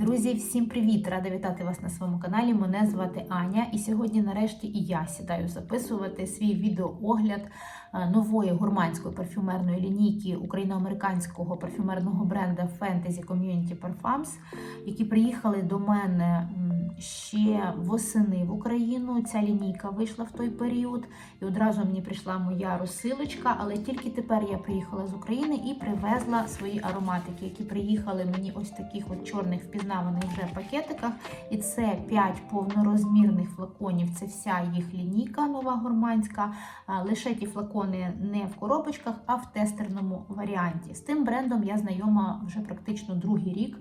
Друзі, всім привіт! Рада вітати вас на своєму каналі. Мене звати Аня, і сьогодні, нарешті, і я сідаю записувати свій відеоогляд е, нової гурманської парфюмерної лінійки україно-американського парфюмерного бренда Fantasy Community Parfums, які приїхали до мене ще восени в Україну. Ця лінійка вийшла в той період, і одразу мені прийшла моя розсилочка. Але тільки тепер я приїхала з України і привезла свої ароматики, які приїхали мені ось таких от чорних впізнаваних вже пакетиках. І це 5 повнорозмірних флаконів. Це вся їх лінійка нова гурманська. Лише ті флакони не в коробочках, а в тестерному варіанті. З тим брендом я знайома вже практично другий рік.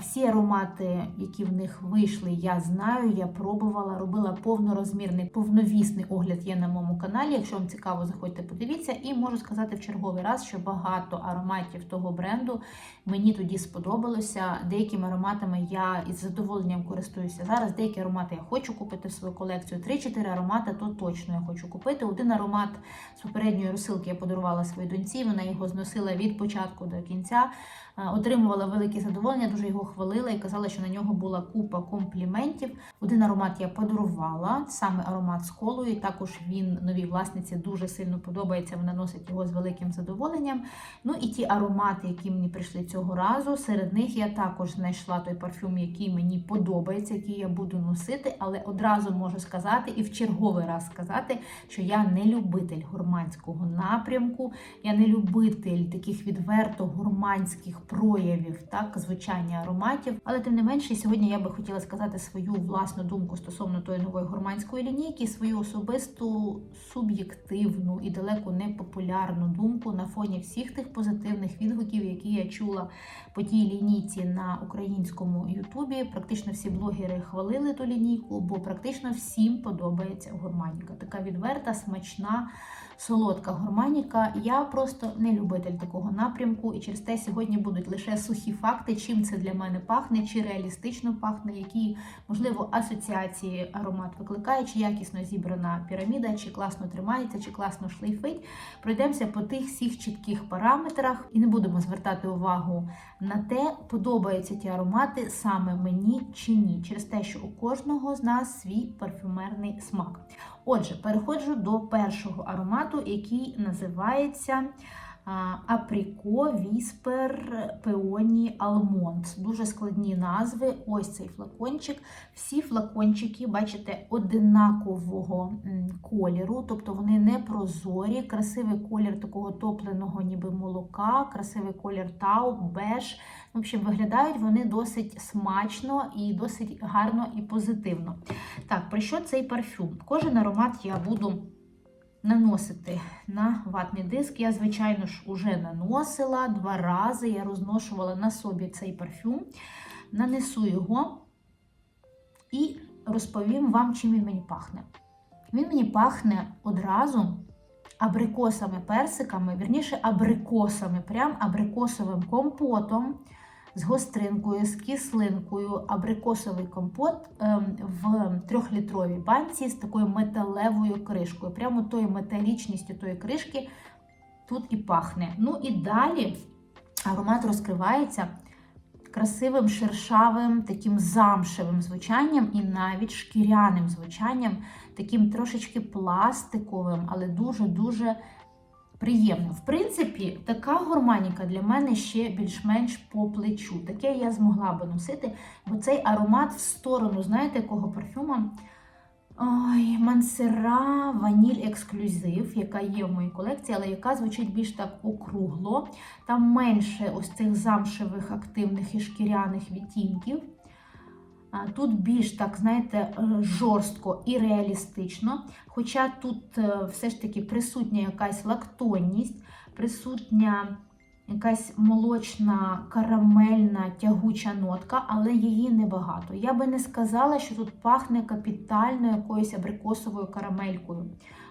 Всі аромати, які в них вийшли, я знаю, я пробувала, робила повнорозмірний, повновісний огляд є на моєму каналі. Якщо вам цікаво, заходьте, подивіться. І можу сказати в черговий раз, що багато ароматів того бренду мені тоді сподобалося. Деякими ароматами я із задоволенням користуюся зараз. Деякі аромати я хочу купити в свою колекцію. 3-4 аромати то точно я хочу купити. Один аромат з попередньої розсилки я подарувала своїй доньці. Вона його зносила від початку до кінця. Е, Отримувала велике задоволення, дуже його хвалила і казала, що на нього була купа компліментів. Один аромат я подарувала, саме аромат з колою. Також він новій власниці дуже сильно подобається. Вона носить його з великим задоволенням. Ну і ті аромати, які мені прийшли цього разу. Серед них я також знайшла той парфюм, який мені подобається, який я буду носити. Але одразу можу сказати і в черговий раз сказати, що я не любитель гурманського напрямку, я не любитель таких відверто гурманських проявів, так, звучання ароматів. Але тим не менше, сьогодні я би хотіла сказати свою власну думку стосовно тої нової гурманської лінійки, свою особисту суб'єктивну і далеко не популярну думку на фоні всіх тих позитивних відгуків, які я чула по тій лінійці на українському Ютубі. Практично всі блогери хвалили ту лінійку, бо практично всім подобається гурманіка. Така відверта, смачна солодка гурманіка. Я просто не любитель такого напрямку, і через те сьогодні будуть лише сухі факти, чим це для мене пахне, чи реалістично пахне, які, можливо, асоціації аромат викликає, чи якісно зібрана піраміда, чи класно тримається, чи класно шлейфить. Пройдемося по тих всіх чітких параметрах і не будемо звертати увагу на те, подобаються ті аромати саме мені чи ні, через те, що у кожного з нас свій парфюмерний смак. Отже, переходжу до першого аромату, який називається Апріко Віспер Пеоні Алмонд. Дуже складні назви. Ось цей флакончик. Всі флакончики, бачите, одинакового кольору, тобто вони не прозорі, красивий колір такого топленого, ніби молока, красивий колір тау, беж. В общем, виглядають вони досить смачно і досить гарно і позитивно. Так, про що цей парфюм? Кожен аромат я буду наносити на ватний диск. Я, звичайно ж, уже наносила два рази. Я розношувала на собі цей парфюм, нанесу його і розповім вам, чим він мені пахне. Він мені пахне одразу абрикосами, персиками, вірніше, абрикосами, прям абрикосовим компотом. З гостринкою, з кислинкою, абрикосовий компот ем, в трьохлітровій банці з такою металевою кришкою. Прямо тою металічністю тої кришки тут і пахне. Ну і далі аромат розкривається красивим шершавим, таким замшевим звучанням і навіть шкіряним звучанням, таким трошечки пластиковим, але дуже-дуже приємно. В принципі, така гурманіка для мене ще більш-менш по плечу. Таке я змогла би носити, бо цей аромат в сторону, знаєте, якого парфюма? Ой, Мансера Ваніль Ексклюзив, яка є в моїй колекції, але яка звучить більш так округло. Там менше ось цих замшевих активних і шкіряних відтінків. Тут більш так, знаєте, е, жорстко і реалістично. Хоча тут е, все ж таки присутня якась лактонність, присутня якась молочна, карамельна, тягуча нотка, але її небагато. Я би не сказала, що тут пахне капітально якоюсь абрикосовою карамелькою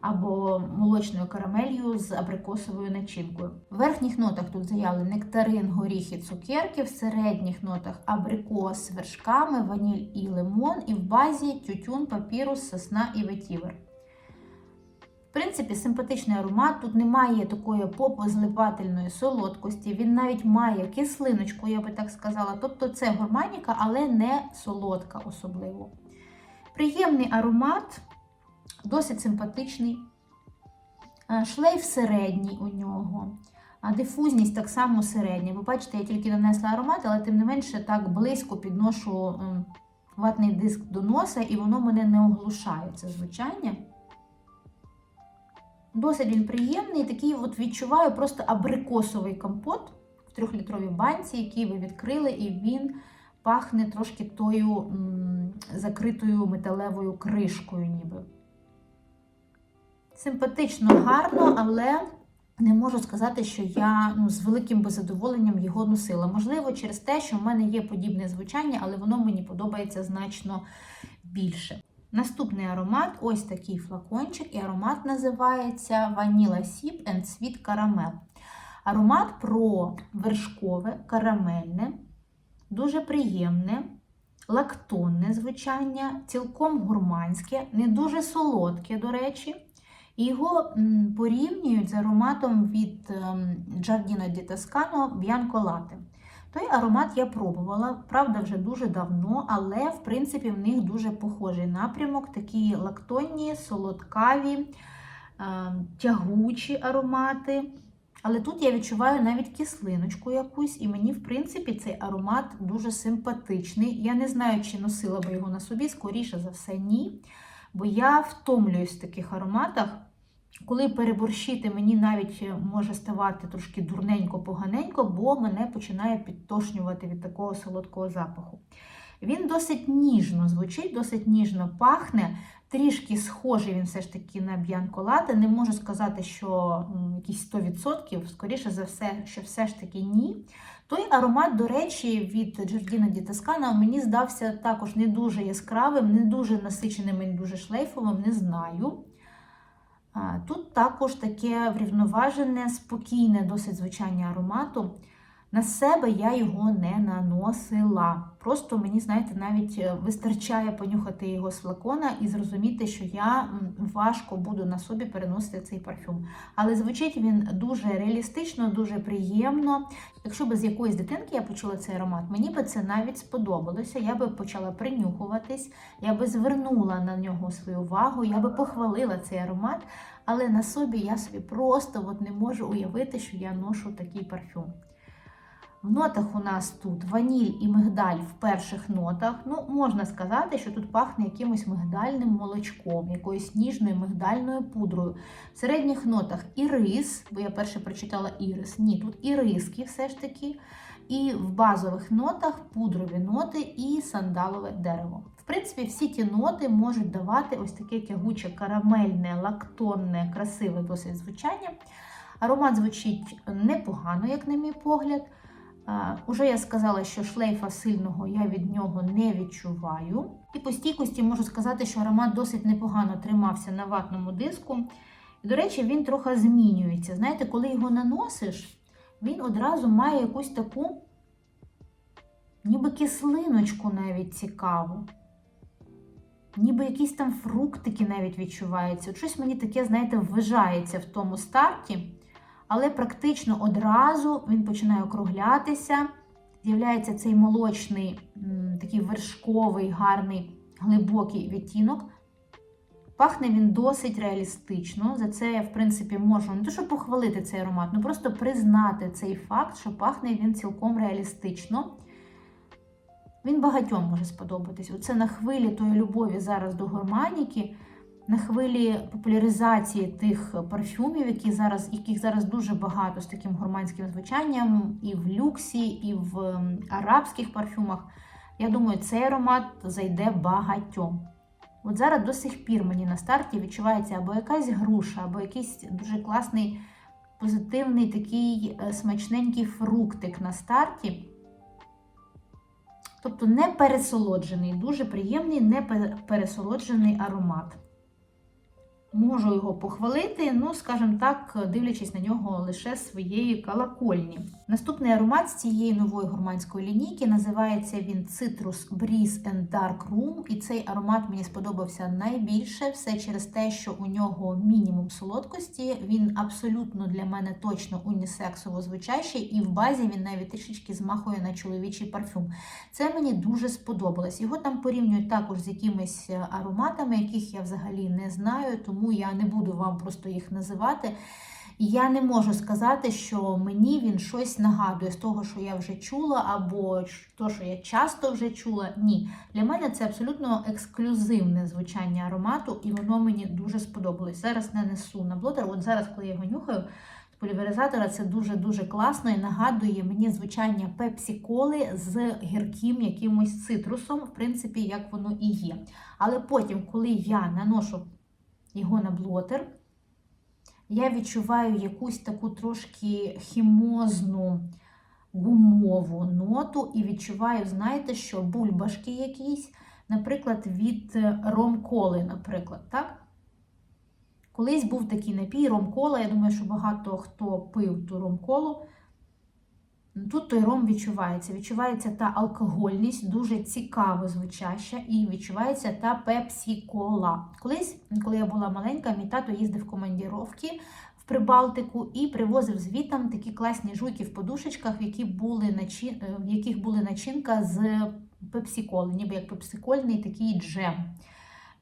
або молочною карамелью з абрикосовою начинкою. В верхніх нотах тут заявлені нектарин, горіхи, цукерки, в середніх нотах абрикос з вершками, ваніль і лимон, і в базі тютюн, папірус, сосна і ветівер. В принципі, симпатичний аромат. Тут немає такої попозливательної солодкості, він навіть має кислиночку, я би так сказала. Тобто це гурманіка, але не солодка особливо. Приємний аромат, досить симпатичний. Е, Шлейф середній у нього. А дифузність так само середня. Ви бачите, я тільки нанесла аромат, але тим не менше так близько підношу ем, ватний диск до носа, і воно мене не оглушає, це звучання. Досить він приємний, такий от відчуваю просто абрикосовий компот в трьохлітровій банці, який ви відкрили, і він пахне трошки тою м, закритою металевою кришкою, ніби. Симпатично, гарно, але не можу сказати, що я ну, з великим би задоволенням його носила. Можливо, через те, що в мене є подібне звучання, але воно мені подобається значно більше. Наступний аромат ось такий флакончик, і аромат називається Vanilla Sip and Sweet Caramel. Аромат про вершкове, карамельне, дуже приємне, лактонне звучання, цілком гурманське, не дуже солодке, до речі. І його порівнюють з ароматом від ем, Giardino di Toscano Bianco Latte. Той аромат я пробувала, правда, вже дуже давно, але в принципі в них дуже похожий напрямок, такі лактонні, солодкаві, е, тягучі аромати. Але тут я відчуваю навіть кислиночку якусь, і мені, в принципі, цей аромат дуже симпатичний. Я не знаю, чи носила би його на собі, скоріше за все, ні. Бо я втомлююсь в таких ароматах. Коли переборщити, мені навіть може ставати трошки дурненько-поганенько, бо мене починає підтошнювати від такого солодкого запаху. Він досить ніжно звучить, досить ніжно пахне, трішки схожий він все ж таки на б'янколати. Не можу сказати, що якісь 100%, скоріше за все, що все ж таки ні. Той аромат, до речі, від di Toscana мені здався також не дуже яскравим, не дуже насиченим, і дуже шлейфовим, не знаю. Тут також таке врівноважене, спокійне, досить звучання аромату. На себе я його не наносила. Просто мені, знаєте, навіть е, вистачає понюхати його з флакона і зрозуміти, що я важко буду на собі переносити цей парфюм. Але звучить він дуже реалістично, дуже приємно. Якщо б з якоїсь дитинки я почула цей аромат, мені би це навіть сподобалося. Я би почала принюхуватись, я би звернула на нього свою увагу, я би похвалила цей аромат. Але на собі я собі просто от не можу уявити, що я ношу такий парфюм. В нотах у нас тут ваніль і мигдаль в перших нотах. Ну, можна сказати, що тут пахне якимось мигдальним молочком, якоюсь ніжною мигдальною пудрою. В середніх нотах ірис, бо я перше прочитала ірис. Ні, тут іриски все ж таки. І в базових нотах пудрові ноти і сандалове дерево. В принципі, всі ті ноти можуть давати ось таке тягуче, карамельне, лактонне, красиве досить звучання. Аромат звучить непогано, як на мій погляд. Уже я сказала, що шлейфа сильного я від нього не відчуваю. І по стійкості можу сказати, що аромат досить непогано тримався на ватному диску. І, до речі, він трохи змінюється. Знаєте, коли його наносиш, він одразу має якусь таку, ніби кислиночку навіть цікаву. Ніби якісь там фруктики навіть відчуваються. Щось мені таке, знаєте, ввижається в тому старті. Але практично одразу він починає округлятися. З'являється цей молочний, такий вершковий, гарний, глибокий відтінок. Пахне він досить реалістично. За це я, в принципі, можу не то, щоб похвалити цей аромат, ну просто признати цей факт, що пахне він цілком реалістично. Він багатьом може сподобатись. Оце на хвилі тої любові зараз до гурманіки на хвилі популяризації тих парфюмів, які зараз, яких зараз дуже багато з таким гурманським звучанням, і в люксі, і в ем, арабських парфюмах. Я думаю, цей аромат зайде багатьом. От зараз до сих пір мені на старті відчувається або якась груша, або якийсь дуже класний, позитивний такий е, смачненький фруктик на старті. Тобто не пересолоджений, дуже приємний, не пересолоджений аромат. Можу його похвалити, ну, скажімо так, дивлячись на нього лише своєї колокольні. Наступний аромат з цієї нової гурманської лінійки називається він Citrus Breeze and Dark Room. І цей аромат мені сподобався найбільше. Все через те, що у нього мінімум солодкості. Він абсолютно для мене точно унісексово звучащий, і в базі він навіть трішечки змахує на чоловічий парфюм. Це мені дуже сподобалось. Його там порівнюють також з якимись ароматами, яких я взагалі не знаю, тому я не буду вам просто їх називати. І я не можу сказати, що мені він щось нагадує з того, що я вже чула, або то, що я часто вже чула. Ні. Для мене це абсолютно ексклюзивне звучання аромату, і воно мені дуже сподобалось. Зараз нанесу на блотер. От зараз, коли я його нюхаю, з поліверизатора це дуже-дуже класно і нагадує мені звучання пепсі-коли з гірким якимось цитрусом, в принципі, як воно і є. Але потім, коли я наношу його на блотер, я відчуваю якусь таку трошки хімозну гумову ноту і відчуваю, знаєте, що бульбашки якісь, наприклад, від ромколи, наприклад, так? Колись був такий напій ромкола, я думаю, що багато хто пив ту ромколу. Тут той ром відчувається. Відчувається та алкогольність, дуже цікаво звучаща, і відчувається та пепсі-кола. Колись, коли я була маленька, мій тато їздив в командіровки в Прибалтику і привозив звітам такі класні жуйки в подушечках, які були начин... в яких були начинка з пепсі-коли, ніби як пепсикольний такий джем.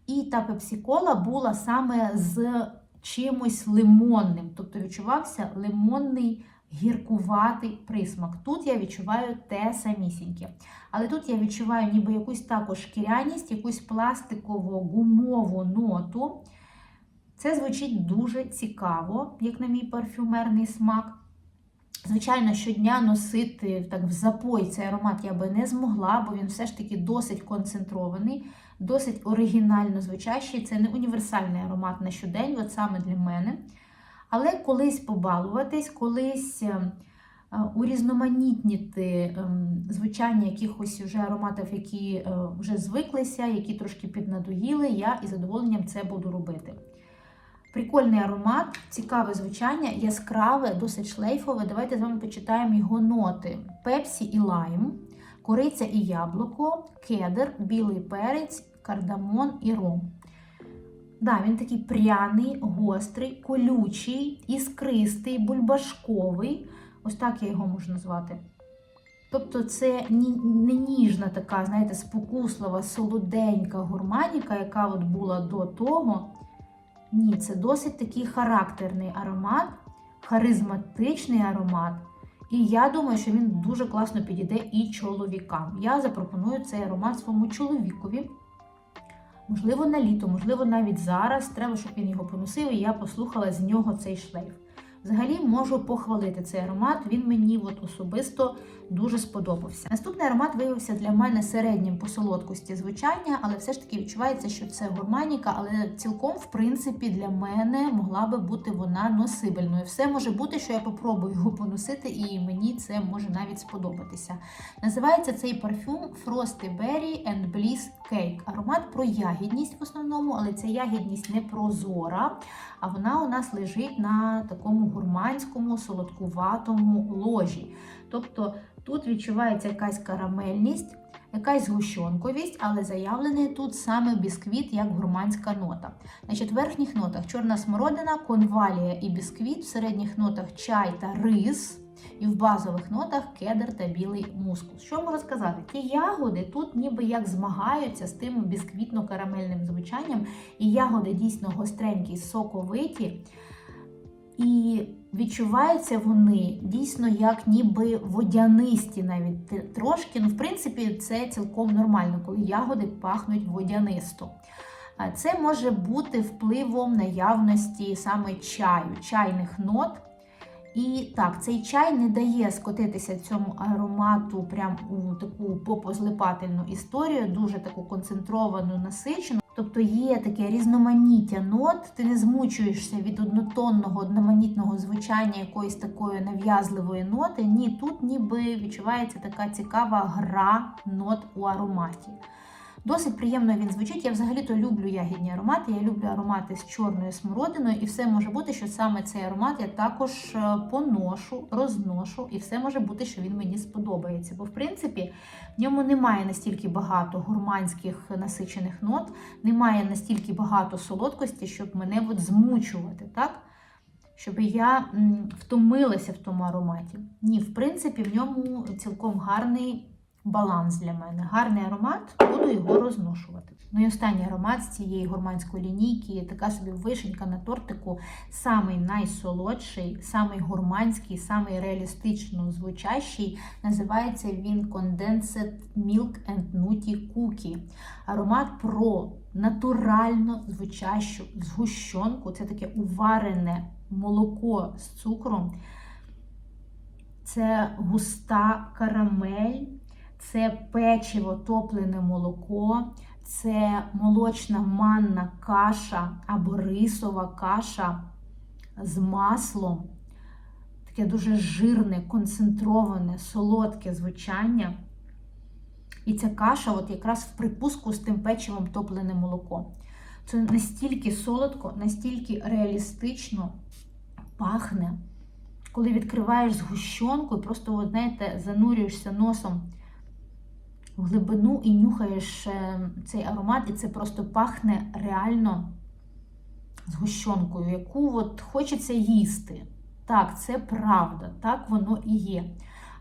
І та пепсі-кола була саме з чимось лимонним, тобто відчувався лимонний гіркуватий присмак. Тут я відчуваю те самісіньке. Але тут я відчуваю ніби якусь також шкіряність, якусь пластикову гумову ноту. Це звучить дуже цікаво, як на мій парфюмерний смак. Звичайно, щодня носити так в запой цей аромат я би не змогла, бо він все ж таки досить концентрований, досить оригінально звучащий. Це не універсальний аромат на щодень, от саме для мене. Але колись побалуватись, колись е, урізноманітніти ем, звучання якихось вже ароматів, які е, вже звиклися, які трошки піднадоїли, я із задоволенням це буду робити. Прикольний аромат, цікаве звучання, яскраве, досить шлейфове. Давайте з вами почитаємо його ноти: пепсі і лайм, кориця і яблуко, кедр, білий перець, кардамон і ром. Да, Він такий пряний, гострий, колючий, іскристий, бульбашковий. Ось так я його можу назвати. Тобто це не ніжна така, знаєте, спокуслива, солоденька гурманіка, яка от була до того. Ні, це досить такий характерний аромат, харизматичний аромат. І я думаю, що він дуже класно підійде і чоловікам. Я запропоную цей аромат своєму чоловікові. Можливо, на літо, можливо, навіть зараз. Треба, щоб він його поносив, і я послухала з нього цей шлейф. Взагалі можу похвалити цей аромат, він мені от особисто дуже сподобався. Наступний аромат виявився для мене середнім по солодкості звучання, але все ж таки відчувається, що це гурманіка, але цілком, в принципі, для мене могла би бути вона носибельною. Все може бути, що я попробую його поносити, і мені це може навіть сподобатися. Називається цей парфюм Frosty Berry and Bliss Cake. Аромат про ягідність в основному, але ця ягідність не прозора, а вона у нас лежить на такому гурманському, солодкуватому ложі. Тобто тут відчувається якась карамельність, якась гущонковість, але заявлений тут саме бісквіт як гурманська нота. Значить, В верхніх нотах чорна смородина, конвалія і бісквіт, в середніх нотах чай та рис. І в базових нотах кедр та білий мускус. Що можу сказати? Ті ягоди тут ніби як змагаються з тим бісквітно-карамельним звучанням, і ягоди дійсно гостренькі, соковиті. І відчуваються вони дійсно як ніби водянисті, навіть трошки. Ну, в принципі, це цілком нормально, коли ягоди пахнуть водянисто. Це може бути впливом наявності саме чаю, чайних нот. І так, цей чай не дає скотитися цьому аромату прям у таку попозлипательну історію, дуже таку концентровану, насичену. Тобто є таке різноманіття нот, ти не змучуєшся від однотонного, одноманітного звучання якоїсь такої нав'язливої ноти. Ні, тут ніби відчувається така цікава гра нот у ароматі. Досить приємно він звучить. Я взагалі-то люблю ягідні аромати. Я люблю аромати з чорною смородиною, і все може бути, що саме цей аромат я також е, поношу, розношу, і все може бути, що він мені сподобається. Бо, в принципі, в ньому немає настільки багато гурманських насичених нот, немає настільки багато солодкості, щоб мене от змучувати, так? Щоб я втомилася в тому ароматі. Ні, в принципі, в ньому цілком гарний баланс для мене. Гарний аромат, буду його розношувати. Ну і останній аромат з цієї гурманської лінійки, така собі вишенька на тортику, самий найсолодший, самий гурманський, самий реалістично звучащий. Називається він Condensed Milk and Nutty Cookie. Аромат про натурально звучащу згущенку. Це таке уварене молоко з цукром. Це густа карамель, це печиво топлене молоко, це молочна манна каша або рисова каша з маслом. Таке дуже жирне, концентроване, солодке звучання. І ця каша, от якраз в припуску з тим печивом топлене молоко. Це настільки солодко, настільки реалістично пахне, коли відкриваєш згущенку і просто, от, знаєте, занурюєшся носом в глибину і нюхаєш е, цей аромат, і це просто пахне реально згущенкою, яку от хочеться їсти. Так, це правда, так воно і є.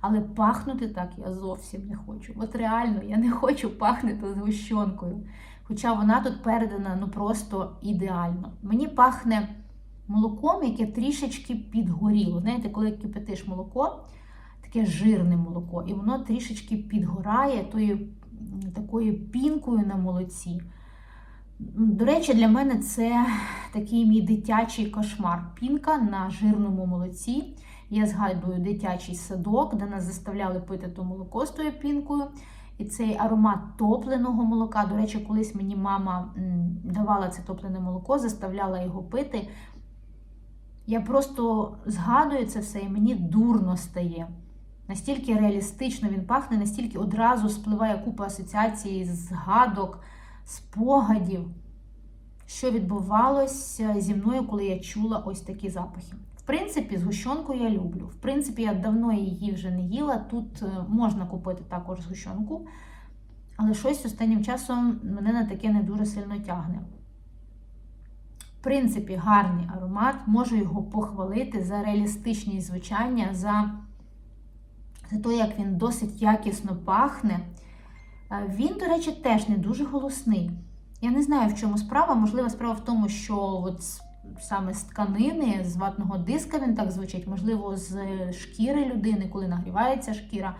Але пахнути так я зовсім не хочу. От реально, я не хочу пахнути згущенкою. Хоча вона тут передана ну просто ідеально. Мені пахне молоком, яке трішечки підгоріло. Знаєте, коли кипятиш молоко, таке жирне молоко, і воно трішечки підгорає тою такою пінкою на молоці. До речі, для мене це такий мій дитячий кошмар. Пінка на жирному молоці. Я згадую дитячий садок, де нас заставляли пити то молоко з тою пінкою. І цей аромат топленого молока. До речі, колись мені мама давала це топлене молоко, заставляла його пити. Я просто згадую це все, і мені дурно стає. Настільки реалістично він пахне, настільки одразу спливає купа асоціацій, згадок, спогадів, що відбувалося зі мною, коли я чула ось такі запахи. В принципі, згущенку я люблю. В принципі, я давно її вже не їла. Тут е, можна купити також згущенку, але щось останнім часом мене на таке не дуже сильно тягне. В принципі, гарний аромат, можу його похвалити за реалістичність звучання, за, за те, як він досить якісно пахне. Е, Він, до речі, теж не дуже голосний. Я не знаю, в чому справа. Можливо, справа в тому, що от саме з тканини, з ватного диска він так звучить, можливо, з шкіри людини, коли нагрівається шкіра,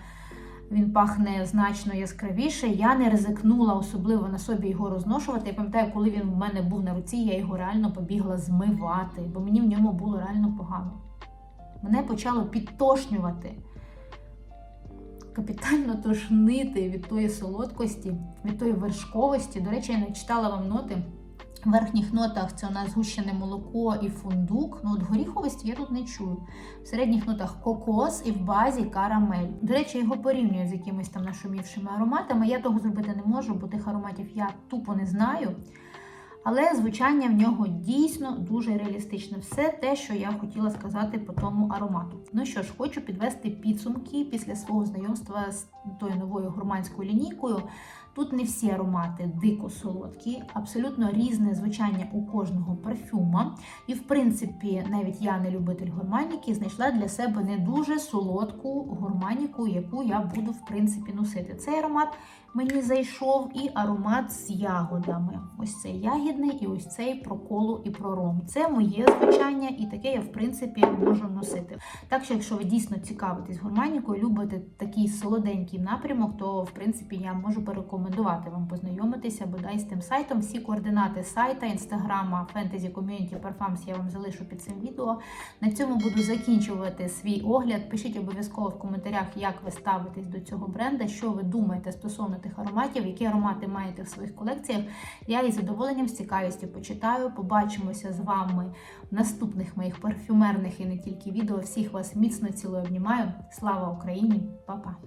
він пахне значно яскравіше. Я не ризикнула особливо на собі його розношувати. Я пам'ятаю, коли він в мене був на руці, я його реально побігла змивати, бо мені в ньому було реально погано. Мене почало підтошнювати. Капітально тошнити від тої солодкості, від тої вершковості. До речі, я не читала вам ноти. В верхніх нотах це у нас згущене молоко і фундук. Ну, от горіховості я тут не чую. В середніх нотах кокос і в базі карамель. До речі, його порівнюю з якимись там нашумівшими ароматами. Я того зробити не можу, бо тих ароматів я тупо не знаю. Але звучання в нього дійсно дуже реалістичне. Все те, що я хотіла сказати по тому аромату. Ну що ж, хочу підвести підсумки після свого знайомства з тою новою гурманською лінійкою. Тут не всі аромати дико солодкі, абсолютно різне звучання у кожного парфюма. І, в принципі, навіть я, не любитель гурманіки, знайшла для себе не дуже солодку гурманіку, яку я буду, в принципі, носити. Цей аромат мені зайшов і аромат з ягодами. Ось цей ягідний, і ось цей про колу і про ром. Це моє звучання, і таке я, в принципі, можу носити. Так що, якщо ви дійсно цікавитесь гурманікою, любите такий солоденький напрямок, то в принципі я можу порекомендувати вам познайомитися бодай з тим сайтом. Всі координати сайта, інстаграма, Fantasy Community Parfums я вам залишу під цим відео. На цьому буду закінчувати свій огляд. Пишіть обов'язково в коментарях, як ви ставитесь до цього бренда, що ви думаєте стосовно тих ароматів, які аромати маєте в своїх колекціях. Я із задоволенням, з цікавістю почитаю. Побачимося з вами в наступних моїх парфюмерних і не тільки відео. Всіх вас міцно цілую обнімаю. Слава Україні, Па-па!